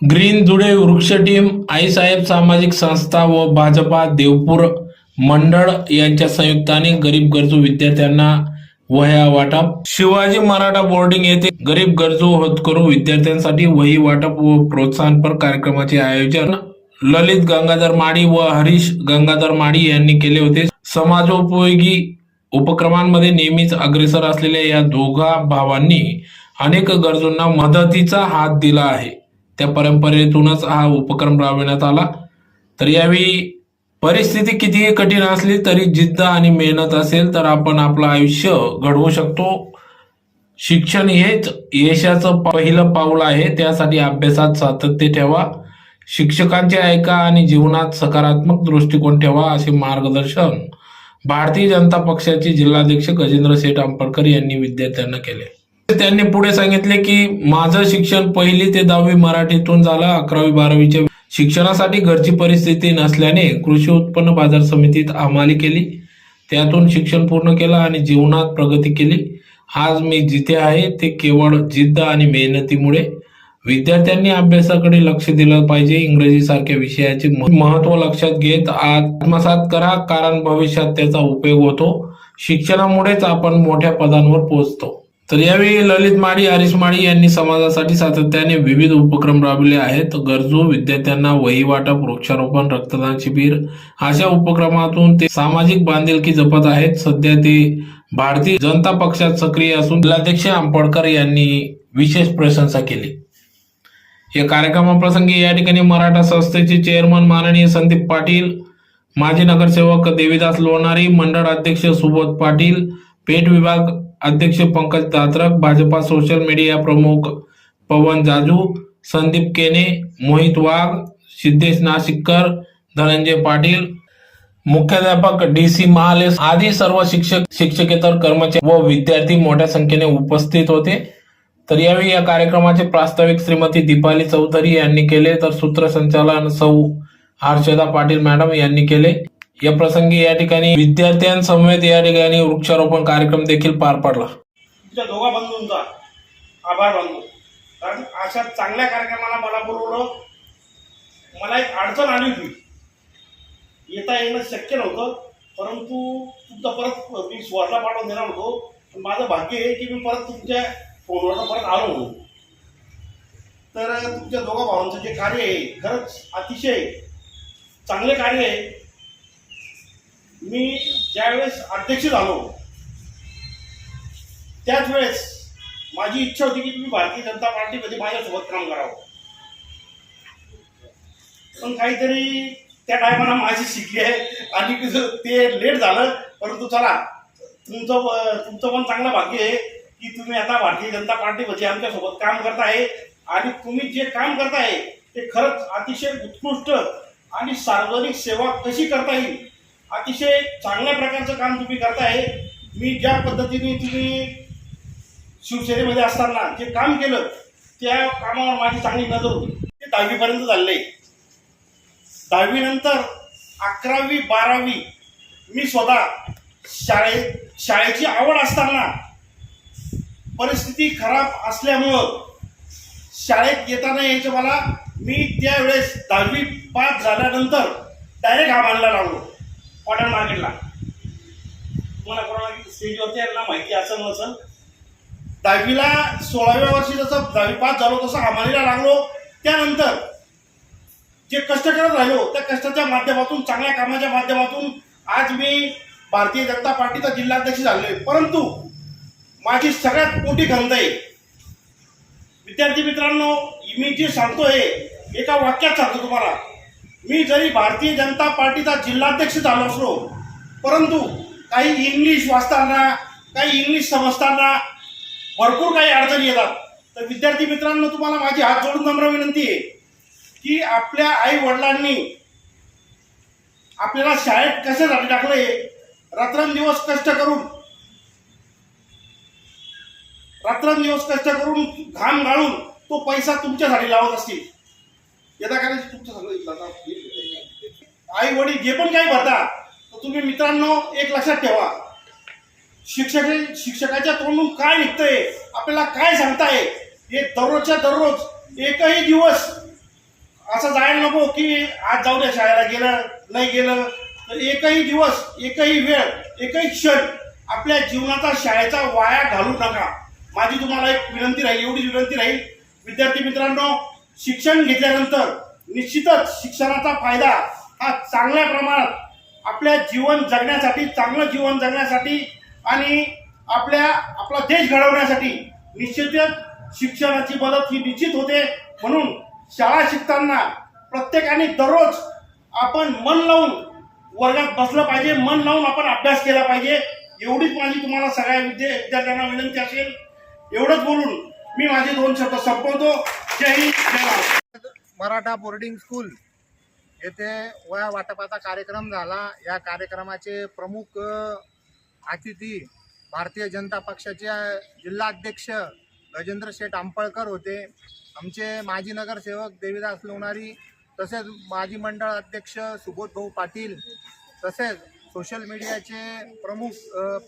Green जुडे वृक्ष team आईसाहेब सामाजिक संस्था व भाजपा देवपूर मंडळ यांच्या संयुक्ताने गरीब गरजू विद्यार्थ्यांना वह्या वाटप. शिवाजी मराठा बोर्डिंग येथे गरीब गरजू होतकरू विद्यार्थ्यांसाठी वही वाटप व प्रोत्साहनपर कार्यक्रमाचे आयोजन. ललित गंगाधर माडी व हरीश गंगाधर माडी यांनी केले होते. समाजोपयोगी उपक्रमांमध्ये नेहमीच अग्रेसर असलेल्या या दोघा भावांनी अनेक गरजूंना मदतीचा हात दिला आहे. त्या परंपरेतूनच हा उपक्रम राबविण्यात आला. तर यावेळी परिस्थिती कितीही कठीण असली तरी जिद्द आणि मेहनत असेल तर आपण आपलं आयुष्य घडवू शकतो. शिक्षण हेच यशाचं पहिलं पाऊल आहे. त्यासाठी अभ्यासात सातत्य ठेवा. शिक्षकांचे ऐका आणि जीवनात सकारात्मक दृष्टिकोन ठेवा असे मार्गदर्शन भारतीय जनता पक्षाचे जिल्हाध्यक्ष गजेंद्र शेठ आंबडकर यांनी विद्यार्थ्यांना केले. त्यांनी पुढे सांगितले की माझं शिक्षण पहिली ते दहावी मराठीतून झालं अकरावी बारावीच्या शिक्षणासाठी घरची परिस्थिती नसल्याने कृषी उत्पन्न बाजार समितीत हमाली केली. त्यातून शिक्षण पूर्ण केलं आणि जीवनात प्रगती केली. आज मी जिथे आहे ते केवळ जिद्द आणि मेहनतीमुळे. विद्यार्थ्यांनी अभ्यासाकडे लक्ष दिलं पाहिजे. इंग्रजी सारख्या विषयाचे महत्त्व लक्षात घेत आत्मसात करा कारण भविष्यात त्याचा उपयोग होतो. शिक्षणामुळेच आपण मोठ्या पदांवर पोहोचतो. तर यावेळी ललित माळी हरीश माळी यांनी समाजासाठी सातत्याने विविध उपक्रम राबविले आहेत. गरजू विद्यार्थ्यांना वही वाटप वृक्षारोपण रक्तदान शिबिर अशा उपक्रमातून ते सामाजिक बांधिलकी जपत आहेत. सध्या ते भारतीय जनता पक्षात सक्रिय असून जिल्हाध्यक्ष आंबडकर यांनी विशेष प्रशंसा केली. या कार्यक्रमाप्रसंगी या ठिकाणी मराठा संस्थेचे चेअरमन माननीय संदीप पाटील माजी नगरसेवक देवीदास लोणारी मंडळ अध्यक्ष सुबोध पाटील पेठ विभाग अध्यक्ष पंकज दात्रक भाजपा सोशल मीडिया प्रमुख पवन जाजू संदीप केने मोहित वाघ सिद्धेश नाशिककर धनंजय पाटील मुख्याध्यापक डी सी महाले आदी सर्व शिक्षक शिक्षकेतर कर्मचारी व विद्यार्थी मोठ्या संख्येने उपस्थित होते. तर यावेळी या कार्यक्रमाचे प्रास्ताविक श्रीमती दीपाली चौधरी यांनी केले तर सूत्रसंचालन सौ हर्षदा पाटील मॅडम यांनी केले. या प्रसंगी या ठिकाणी विद्यार्थ्यांसमवेत या ठिकाणी वृक्षारोपण कार्यक्रम देखील पार पडला. तुमच्या दोघा बंधूंचा आभार मानतो. कारण अशा चांगल्या कार्यक्रमाला मला बोलवलं मला एक अडचण आली होती. येता येणं शक्य नव्हतं परंतु तुमचा परत मी स्वतः पाठवून देणार होतो. पण माझं भाग्य आहे की मी परत तुमच्या फोनवर परत आलो होतो. तर तुमच्या दोघा भावांचं जे कार्य आहे खरंच अतिशय चांगले कार्य आहे. मी ज्यावेळेस अध्यक्ष झालो त्याच वेळेस माझी इच्छा होती की तुम्ही भारतीय जनता पार्टीमध्ये माझ्यासोबत काम करावं. पण काहीतरी त्या टायमाला माझी शिकली आहे आणि ते लेट झालं परंतु चला तुमचं तुमचं पण चांगलं भाग्य आहे की तुम्ही आता भारतीय जनता पार्टीमध्ये आमच्यासोबत काम करताय आणि तुम्ही जे काम करताय ते खरंच अतिशय उत्कृष्ट आणि सार्वजनिक सेवा कशी करता येईल अतिशय चांगल्या प्रकारचं काम तुम्ही करताय. मी ज्या पद्धतीने तुम्ही शिवसेनेमध्ये असताना जे काम केलं त्या कामावर माझी चांगली नजर होती. ते दहावीपर्यंत झाले दहावीनंतर अकरावी बारावी मी स्वतः शाळेत शाळेची आवड असताना परिस्थिती खराब असल्यामुळं शाळेत येताना यायचं मला मी त्यावेळेस दहावी पास झाल्यानंतर डायरेक्ट हा मानला लागलो कॉटन मार्केटला तुम्हाला कोणाला स्टेजवरती यांना माहिती असं नसेल दहावीला सोळाव्या वर्षी जसं दहावी पास झालो तसं हमालीला लागलो. त्यानंतर जे कष्ट करत राहिलो त्या कष्टाच्या माध्यमातून चांगल्या कामाच्या माध्यमातून आज मी भारतीय जनता पार्टीचा जिल्हाध्यक्ष झालोय. परंतु माझी सगळ्यात मोठी खंत आहे विद्यार्थी मित्रांनो मी जे सांगतोय एका वाक्यात सांगतो तुम्हाला. मी जरी भारतीय जनता पार्टीचा जिल्हाध्यक्ष झालो असलो परंतु काही इंग्लिश वाचताना काही इंग्लिश समजताना भरपूर काही अडचणी येतात. तर विद्यार्थी मित्रांनो तुम्हाला माझी हात जोडून नम्र विनंती आहे की आपल्या आई वडिलांनी आपल्याला शाळेत कशासाठी टाकले रात्रंदिवस कष्ट करून रात्रंदिवस कष्ट करून घाम गाळून तो पैसा तुमच्यासाठी लावत असतील. येता कारण तुमच्यासाठी आई वडील जे पण काही भरता तर तुम्ही मित्रांनो एक लक्षात ठेवा. शिक्षक शिक्षकाच्या तोंडून काय निघतंय आपल्याला काय सांगताय हे दररोजच्या दररोज एकही दिवस असं जायला नको की आज जाऊ द्या शाळेला गेलं नाही गेलं. तर एकही दिवस एकही वेळ एकही क्षण आपल्या जीवनाचा शाळेचा वाया घालू नका. माझी तुम्हाला एक विनंती राहील एवढीच विनंती राहील. विद्यार्थी मित्रांनो शिक्षण घेतल्यानंतर निश्चितच शिक्षणाचा फायदा हा चांगल्या प्रमाणात आपल्या जीवन जगण्यासाठी चांगलं जीवन जगण्यासाठी आणि आपल्या आपला देश घडवण्यासाठी निश्चितच शिक्षणाची मदत ही निश्चित होते. म्हणून शाळा शिकताना प्रत्येकाने दररोज आपण मन लावून वर्गात बसलं पाहिजे मन लावून आपण अभ्यास केला पाहिजे. एवढीच माझी तुम्हाला सगळ्या विद्या विद्यार्थ्यांना विनंती असेल. एवढंच बोलून मी माझे दोन शब्द संपवतो. जय हिंद जय महाराष्ट्र मराठा बोर्डिंग स्कूल. येथे वया वाटपाचा कार्यक्रम झाला. या कार्यक्रमाचे प्रमुख अतिथी भारतीय जनता पक्षाचे जिल्हाध्यक्ष गजेंद्र शेठ आंपळकर होते. आमचे माजी नगरसेवक देवीदास लोणारी तसेच माजी मंडळ अध्यक्ष सुबोध भाऊ पाटील तसेच सोशल मीडियाचे प्रमुख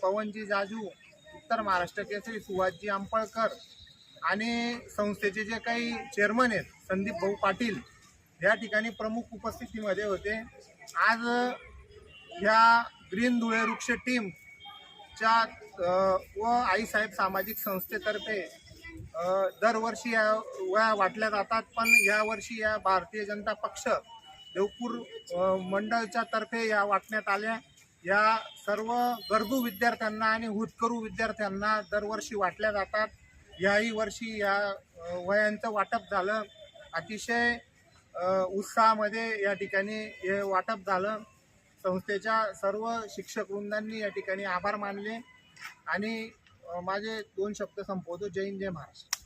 पवनजी जाजू उत्तर महाराष्ट्र केसरी सुभाषजी आंपळकर आणि संस्थेचे जे काही चेअरमन आहेत संदीप भाऊ पाटील या ठिकाणी प्रमुख उपस्थितीमध्ये होते. आज ह्या ग्रीन धुळे वृक्ष टीमच्या व आईसाहेब सामाजिक संस्थेतर्फे दरवर्षी या वया वाटल्या जातात पण यावर्षी या भारतीय जनता पक्ष देवपूर मंडळच्या तर्फे या वाटण्यात आल्या. या सर्व गरजू विद्यार्थ्यांना आणि हुतकरू विद्यार्थ्यांना दरवर्षी वाटल्या जातात. याही वर्षी या वयांचं वाटप झालं. अतिशय उत्साहामध्ये या ठिकाणी हे वाटप झालं. संस्थेच्या सर्व शिक्षक वृंदांनी या ठिकाणी आभार मानले. आणि माझे दोन शब्द संपवतो. जय हिंद जय महाराष्ट्र.